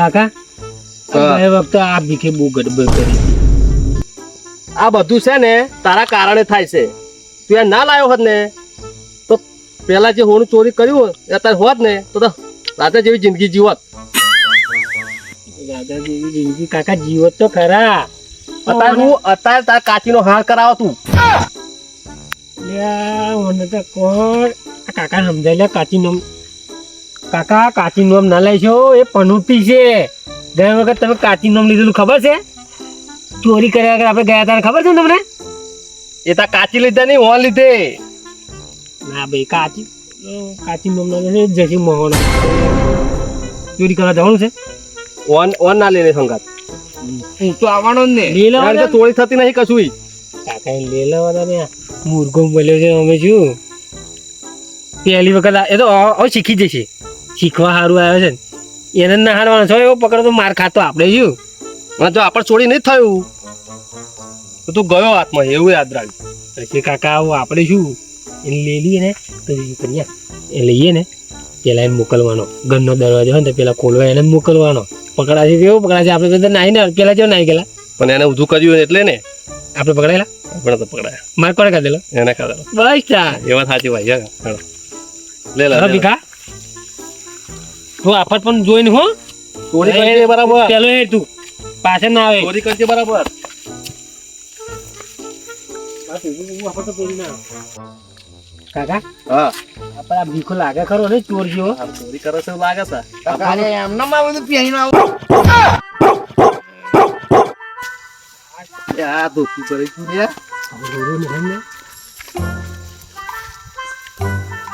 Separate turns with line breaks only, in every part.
કાકા? એ વખતે આ ભીખે બહુ ગડબડ કરી.
આ બધું છે ને તારા કારણે થાય છે. તું એ ના લાવ્યો હોત ને તો પેલા જે હોનું ચોરી કર્યું અત્યારે હોત ને તો રાતે જેવી જિંદગી જીવત.
જેવી જિંદગી કાકા જીવત તો ખરા.
અત્યારે હું અત્યારે તારા કાચીનો હાર કરાવો તું.
મને તો કોણ કાકા સમજાય કાચી નોમ કાકા કાચી નોમ ના લેશો એ પનોતી છે. ગયા વખત તમે કાચી નોમ લીધેલું ખબર છે? ચોરી કર્યા વગર આપણે ગયા તારે ખબર છે ને તમને?
એ તા કાચી લીધા નહીં હોન લીધે.
ના ભાઈ કાચી કાચી નોમ ના લેશે જશે મોહન. ચોરી કરવા જવાનું છે?
ઓન ઓન ના લે સંગાત.
હું તો આવવાનો જ ને.
લેવાના
ચોરી થતી નહીં કશું
કાકા એને લઈ લેવાના ને મુર્ગો મળ્યો છે અમે શું? પહેલી વખત એ તો હવે હવે શીખી જશે. શીખવા સારું આવ્યો છે ને. એને ના હારવાનો છો એવો પકડો તો માર ખાતો આપણે શું?
જો આપણે છોડી નહીં થયું. તો તું ગયો હાથમાં એવું યાદ રાખ.
પછી કાકા આવું આપણે શું? એને લઈ લઈએ ને તો કરીએ. એ લઈએ ને પેલા એને મોકલવાનો. ઘરનો દરવાજો હોય ને પેલા ખોલવા એને મોકલવાનો. પકડાશે કેવું? પકડાશે? આપણે બધા નાહી ને પેલા જેવો નાહી ગયેલા.
પણ એને ઊંધું કર્યું એટલે ને.
આપણે પકડાયેલા?
આપણે તો પકડાયા.
માર કોને ખાધેલો?
એને ખાધેલો.
બસ ચા
એવા સાચી ભાઈ હા લે લે,
હવે
લે લે.
ભીખા? તું આફત પણ જોઈને હો
ચોરી કરજે બરાબર.
પેલો એ તું પાસે ના આવે.
ચોરી કરજે બરાબર.
કાકા
હા.
આપણે આ ભીખો લાગે ખરો ને ચોર જેવો
ચોરી કરે છે લાગે છે.
કાકા એમ ના માં બધું પીઈ
ના આ ધોતું કરે છે.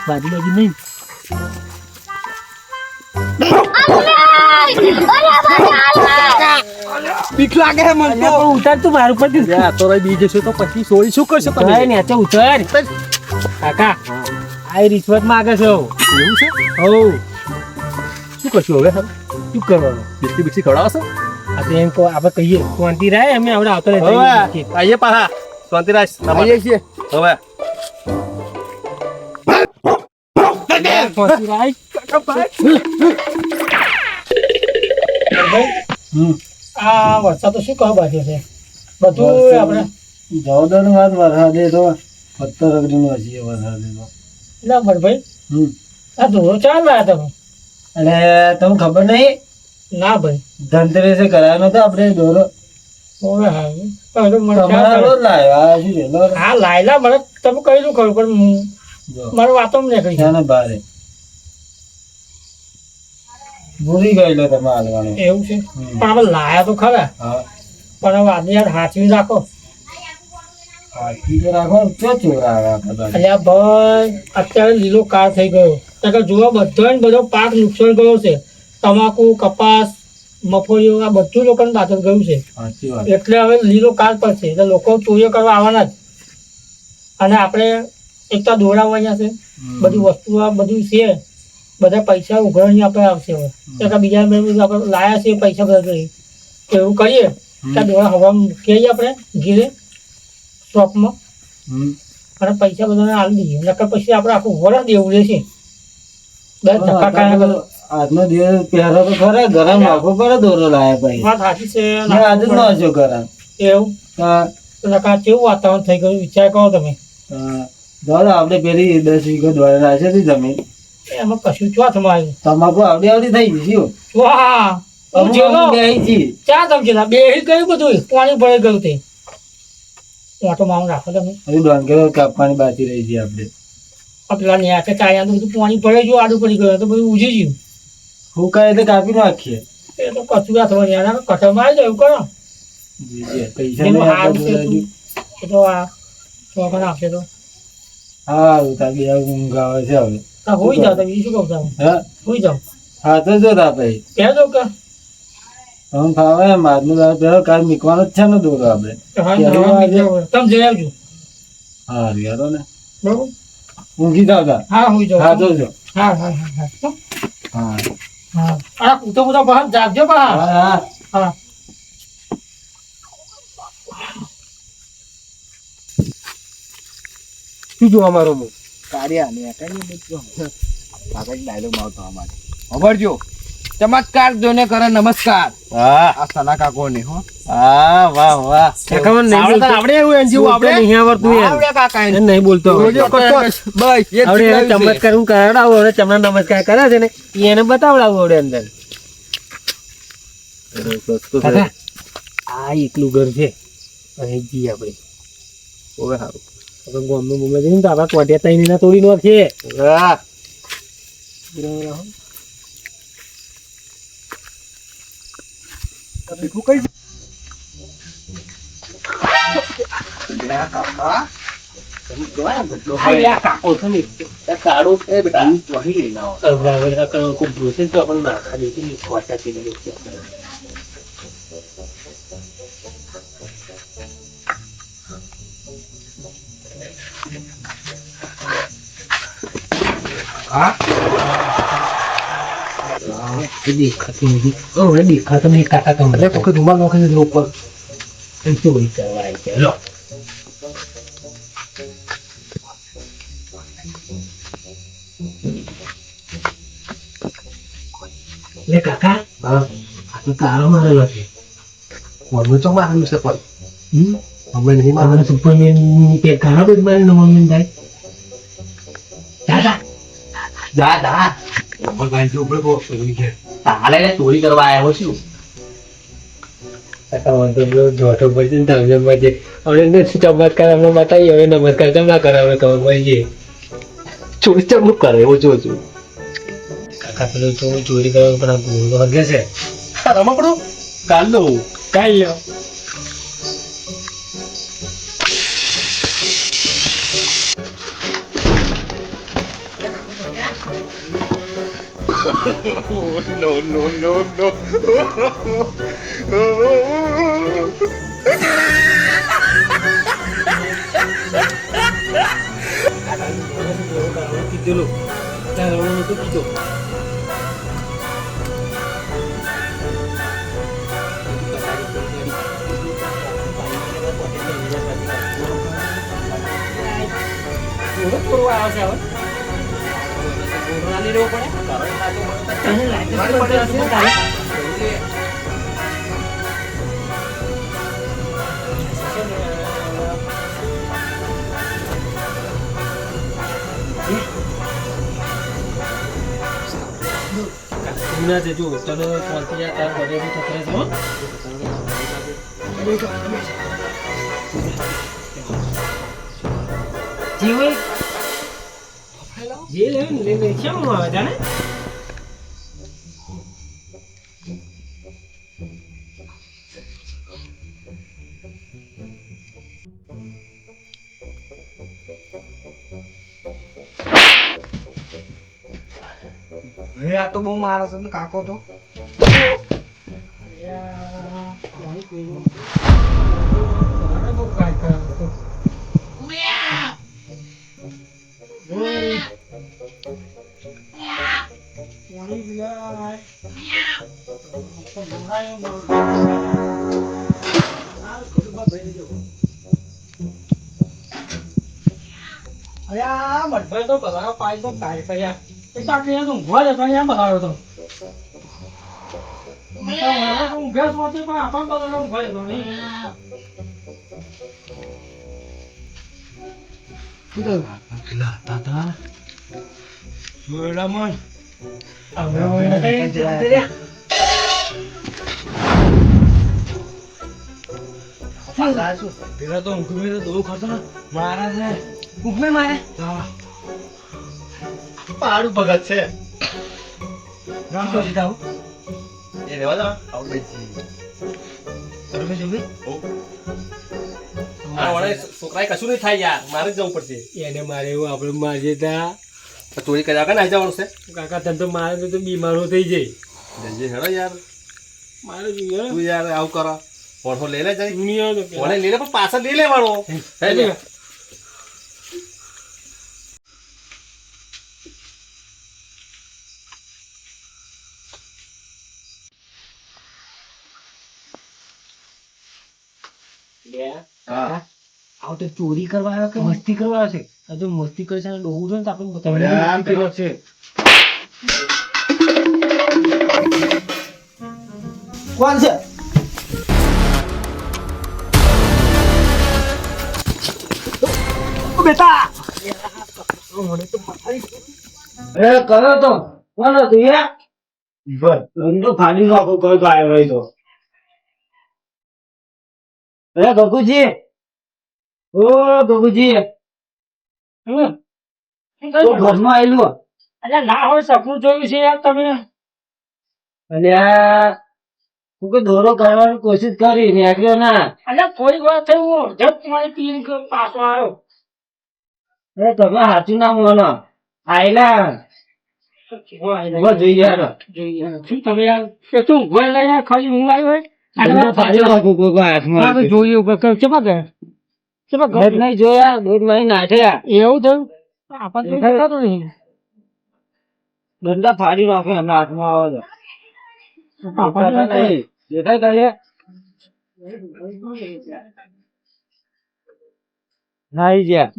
બાજુ બાજુ નહીં.
બીક લાગે છે મને
પણ ઉતાર તું મારું પર
લે, તો રહી બી જશે તો પછી ચોરી શું કરશે તમે?
ને ઉતાર. કાકા આ રિશ્વત માંગે છે
એવું છે?
હો.
શું કરશું હવે
શું કરવાનું?
બિસ્કી બિસ્કી ખવડાવશો?
આ તો એમ કહો આપણે કહીએ શાંતિ રાય અમે આપણે આવતો રહે
આઈએ પાછા. શાંતિરાજ
આવીએ છીએ.
હવે.
શાંતિ રાખ આ વરસાદ તો શું કહો બાજુ છે? બધું આપણે
જવાદાર વાત વરસાદે તો પત્તર અગરીનો હશે વરસાદે તો.
ના ભાઈ
હમ.
આ ધોરો ચાલ રહ્યા તમે.
અને તમને ખબર નહીં?
ના ભાઈ.
ધનતેરસે કરાયો નતો આપણે દોરો?
ઓવે હા. મને
તમારા લાવ્યો શું.
હા લાયલા મને તમે કહેલું ખરું પણ મારે વાતો ને કહી
બારે ભૂલી ગયેલો તમે હાલવાનો.
એવું છે? પણ આપણે લાયા તો ખરા. પણ હવે આજે યાર હાચવી રાખો.
તો રાખો ક્યાં
અલ્યા ભાઈ અત્યારે લીલો કાર થઈ ગયો. કે જુઓ બધો ને બધો પાક નુકસાન ગયો છે. તમાકુ કપાસ મફળીઓ આ બધું લોકોને પાછળ ગયું છે. એટલે હવે લીલો કાર પર છે એટલે લોકો ચોરીઓ કરવા આવવાના જ. અને આપણે એક તો દોરાવ અહીંયા છે. બધી વસ્તુ આ બધું છે. બધા પૈસા ઉઘરણી આપણે આવશે હવે. કે બીજા આપણે લાયા છે પૈસા બધા જોઈએ તો એવું કરીએ કે આ હવામાં મૂકી આવીએ આપણે ઘીરે શોપમાં. અને પૈસા બધાને આપી દઈએ. નકર પછી આપણે આખું વરસ દેવું રહેશે ધક્કા
અત્યારે આજનો દિવસ પહેરો તો ખરા. ગરમ રાખવો પડે દોરો લાયા પછી.
વાત સાચી છે
આજે ન હશો ગરમ.
એવું?
હા.
કેવું વાતાવરણ થઈ ગયું? વિચાર કરો તમે.
દાદા આપણે પેલી દસ વીઘો દ્વારા હતી જમીન.
એમાં કશું ચો તમારે
તમાકુ આવડી આવડી થઈ ગયું
વાહ હું જેલો ગયું બધું. પાણી ભરાઈ ગયું તે. ઓટો રાખો તમે.
ડોંગરો કાપવાની બાકી રહી છે આપણે.
આ પેલા ન્યા ચાયા બધું પાણી ભરાઈ ગયું આડું પડી ગયું તો બધું ઉજી ગયું.
ફૂંકાય તો કાપી નાખીએ?
એ તો કચું થવા કટરમાં આવી જાય એવું કરો.
પૈસા
એ તો આ આપશે તો.
હારું તાર ઊંઘ આવે છે હવે.
આ હોઈ જાવ તમે શું કહું તમે?
હા?
હોઈ જાવ
હા તો જો તા પછી
કહે દો કે
તમે ફાવે મારનું દાળ પહેરો કાલ મીકવાનો જ છે ને દોરો આપણે.
હા. તમે જઈ આવજો.
હા યારો ને.
બરોબર?
ઊંઘી જાવ તા
હા હોઈ જાવ
હા જોજો
હા હા હા હા
હા.
હા. આ કૂતો કૂતો બહાર જાગજો બહાર.
હા હા.
હા. શું જોવા મારો હું
કાર્યા ને કઈ મિત્રો કાકા ડાયલોગ આવતો અમારે. ખબરજો ચમત્કાર જોને કરે નમસ્કાર.
હા.
આ સના કાકો ને હો.
હા વાહ વાહ.
મને નહીં
આવડે આવડે એવું એન જેવું
નહીં આવડતું યાર.
આવડે કાકા
એને નહીં બોલતો.
બસ એ
આવડે. ચમત્કાર હું કરાવડાવું હવે ચમના નમસ્કાર કરે છે ને એને બતાવડાવો આવડે અંદર. આ એકલું ઘર છે. અહીં જઈએ આપણે.
ઓવે હારું.
આપણે ગામનું બોમ્બે જઈને તો આપણા કોટિયા તઈને ના તોડી નાખીએ
હા
દેખાતું નથી હવે દેખાતું નહીં કાકા તમને તો રૂમાલ નોખી દીધો ઉપર. એમ ચોરી કરવા આવી છે લો. લે કાકા.
હા?
તો તારો મારેલો છે.
કોનું તો મારેલું છે પણ.
હમ?
હવે નહીં
મારા. સુપરમેન કે ઘણા બધું મારે નવમન થાય દાદા
જા જા. ભગવાન જો ઉપર તારે ચોરી કરવા આવ્યો છું.
જોઠો પડશે ને તમને હવે ચમત્કાર અમને બતાવી હવે નમસ્કાર કેમ ના કરાવે ખબર પડી ગઈ.
ચોરી ચમનું કરે એવું જોજો
કાકા પેલું તો ચોરી કરવાનું પણ આ હગે છે.
રમકડું? કાલ દઉં
કાઈ લ્યો no, no, no, no. Kalau itu gitu. રમવાનું નતું કીધું ના તે જો તને કોલથી યાર તાર બડે બી થતરે હો. જીવે જે લે લે લે કેમ આવે જાણે
હે આ તો બહુ મારે છે ને કાકો તો
અયા મઢભાઈ તો બગાડો પાય તો કાય કયા એ તો આટલી યાર ઊંઘવા જતો અહીંયા બગાડો તો ઊંઘ્યા સોચે પણ આપણને બગાડો ઊંઘવા જતો નહીં પેલા તો ઊંઘ મેં તો ખતો મારા છે. ઊંઘ મેં મારે.
પાડું ભગત છે.
રામ તો સીધા
એ રેવા દો. આવડે
તમે જોવી
વડે છોકરાએ કશું નહીં થાય યાર. મારે જ જવું પડશે.
એને મારે એવું આપણે મારે તા.
તો ચોરી કર્યા આવી જવાનું છે?
કાકા તને તો મારે તો બીમારો થઈ જાય.
જઈએ હેડો યાર.
મારે
તું યાર આવું કરો. ફોન લઈ લે જાય ફોન લઈ લે પણ પાછળ લઈ લેવાનો. હે ને?
હા. આવ તો ચોરી કરવા આવ્યો કે મસ્તી કરવા આવ્યો છે? આ તો મસ્તી કરે છે અને ડોહું છે ને તો આપણે તમને છે.
કોણ છે
બેટા
એ કરો તો કોણ હતું એ બસ ધંધો ફાડી નાખો કોઈ તો આવ્યો હોય તો એ ગગુજી ઓ ગગુજી ઘરમાં આવેલું
અરે ના હોય સપનું જોયું છે યાર તમે
તું કે દોરો કરવાની કોશિશ કરી નીકળ્યો ના.
અને થોડીક વાર થઈ હું જબ મારી પીન પાછો આવ્યો.
એ તમે સાચું ના બોલો આયલા. ધંધો ફાડી નાખો કોઈ હાથમાં એમના આવે દેખાય કાંઈ? નાઈ ગયા.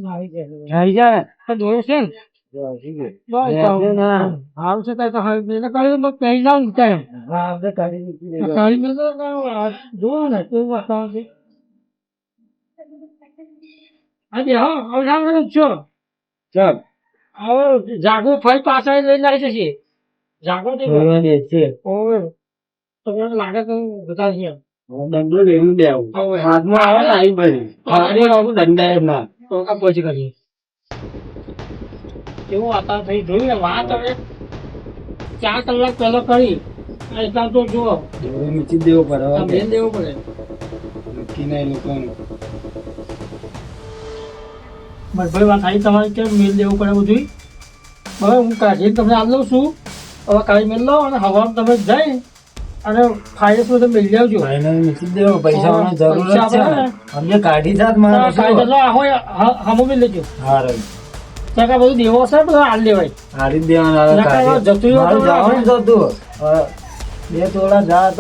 નાઈ ગયા.
તો જોયું છે
કાઢી
જાગો ફરી પાછા લઈને આવી જશે. જાગો તે તમને લાગે તો બધા છે
દંડો લેવું દેવું હાથમાં આવે ને આવી બધી. ફાડી નાખું દંડા એમ ના
તો આ પછી કરીએ કેવું વાતાવરણ થઈ? જોયું ને વાત હવે? ચાર કલાક પહેલા કરી. એટલા તો જુઓ.
મૂકી દેવો પડે.
બેન દેવું પડે.
નક્કી નહીં લોકોનું.
ભાઈ વાત આવી તમારે કેમ મેલ દેવું પડે બધું હવે હું કાઢી તમને આપ લઉં છું. હવે કાઢી મેલ લો અને હવામાં તમે જઈ અને ફાઇલ્સ બધું મિલ જાવજો
ફાઇનાન્સ મૂકી દેવો પૈસાની જરૂર છે. અમને કાઢી જાત મારા
કાઢી લો આહો હમો મેળ લેજો.
હા રે
ત્યાં બધું દેવો છે બધું હાલ લેવાય.
હારી દેવાના કાઢી.
જતું
હોય
તો
જાવ જ હતું. બે તોડા જાત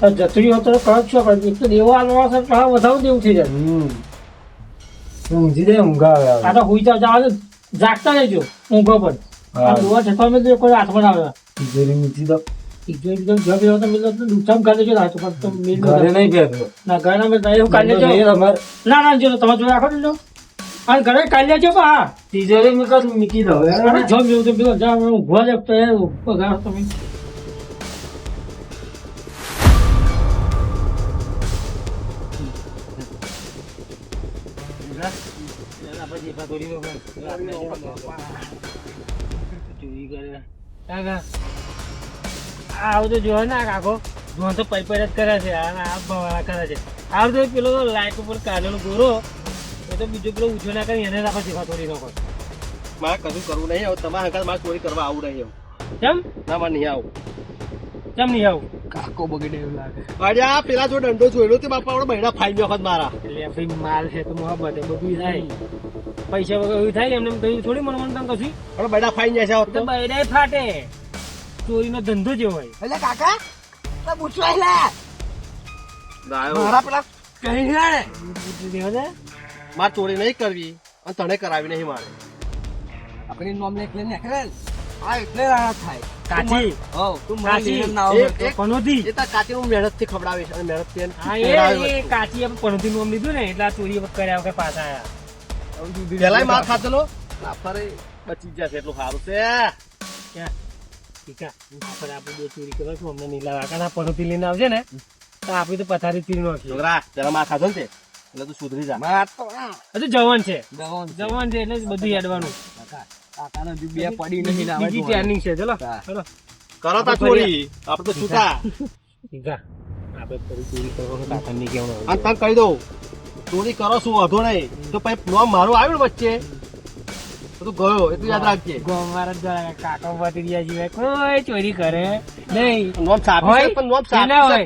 તો જતરી હતો તો છો પણ એક તો દેવો આલવા છે તો વધારે દેવું થઈ જાય.
ઊંઘી દે ઊંઘ આવે
આ તો હુઈ જાવ જાવ જાગતા રહેજો ઊંઘો પણ આ. દોવા ઠેકવા મેં કોઈ હાથમાં આવે.
તિજોરી મૂકી દો
જો એકદમ જબ એવો તો મિલો તો દુચામ કાઢી લેજો હાથ પર તો મિલ
ઘરે નહીં બેઠો
ના ઘરે ના મેં એવું કાઢી
ધંધો
લેજો
જોઈએ તમારે.
ના ના જો તમે જોઈ રાખો ને અને ઘરે કાઢી લેજો પણ હા
તિજોરી મૂકો તો મૂકી દો
અને જો મેં તો પેલો જા ઊભવા દે તો એ પગાર તમે આ તો જોયો ને કાકો? જોવા તો પૈ જ કરે છે આ કરે છે. આવું તો પેલો લાઈટ ઉપર કાઢેલો ગોરો એ તો બીજો પેલો ઊંચો ના કરી એને રાખો જેવા શીખવા તોડી નાખો.
મારે કશું કરવું નહીં હવે તમારા હંગાત મારે ચોરી કરવા આવું નહીં આવું
કેમ?
ના મારે નહીં આવું.
કેમ નહીં આવું?
કાકો બગડે એવું લાગે.
અરે આ પેલા જો દંડો જોયેલો તે બાપા આપણે મહિના ફાઈન વખત મારા.
એટલે ભાઈ માલ છે તો મોહબ્બત એ બધું થાય. પૈસા વગર એવું થાય એમને એમ થોડી થોડી મને તમે કશું?
આપણે બધા ફાઈન જાય છે
તો.
તો.
ફાટે. ચોરીનો ધંધો જે હોય.
એટલે કાકા તો પૂછવા લે મારા પેલા કહી ને
દેવા.
મારે ચોરી નહીં કરવી અને તને કરાવી નહીં મારે.
આપણી નોમ ને એટલે નેકરેલ ને આ એટલે રાણા થાય.
કાચી.
હો તું
કાચી.
ના
એક-
પનોતી.
એ તો કાચી હું મહેનતથી ખવડાવીશ અને મહેનતથી
હા એ. કાચી આપણે પનોતી નોમ લીધું ને એટલે આ ચોરી કર્યા વગર પાછા આયા.
પેલાય માર ખાધેલો? ફરે બચી જશે એટલું સારું છે.
ક્યાં? ઠીકા આપણે આપણે બે ચોરી કરવા છું અમને નીલા વાંકાના પનોતી લઈને આવશે ને તો આપણે તો પથારી તીર નાખીએ.
છોકરા પેલા માર ખાધો ને એટલે તું સુધરી જા.
માર તો
હજુ જવાન છે. જવાન છે. એટલે બધું યાદવાનું.
કાકા કાકાને બે પડી નહીં ને
બીજી ટ્રેનિંગ છે ચલો ચલો.
કરો તા ચોરી. આપણે તો છૂટા.
ઠીકા આપણે ફરી ચોરી કરવાનું કાકા નહીં કહેવાનું.
તને કહી દઉં. ચોરી કરો શું વધો નહીં. તો પછી નોમ મારું આવ્યું વચ્ચે. તો ગયો એટલું યાદ રાખજે.
ગોમારા જ કાકા ભત્રીજા જીવે કોઈ ચોરી કરે. નહીં.
નોમ સાપી
હોય?
છે પણ નોમ
એ ના હોય.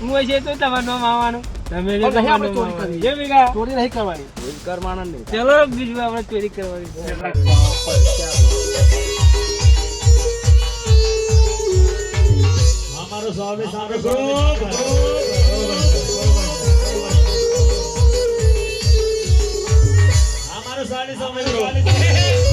હું હોય છે તો તમારું નોમ આવવાનું. તમે જે
આપણે ચોરી
કરી જે.
ચોરી નહીં કરવાની.
ચોરી કરવાના નહીં.
ચલો બીજું આપણે ચોરી કરવાની
મારો સ્વામી સમય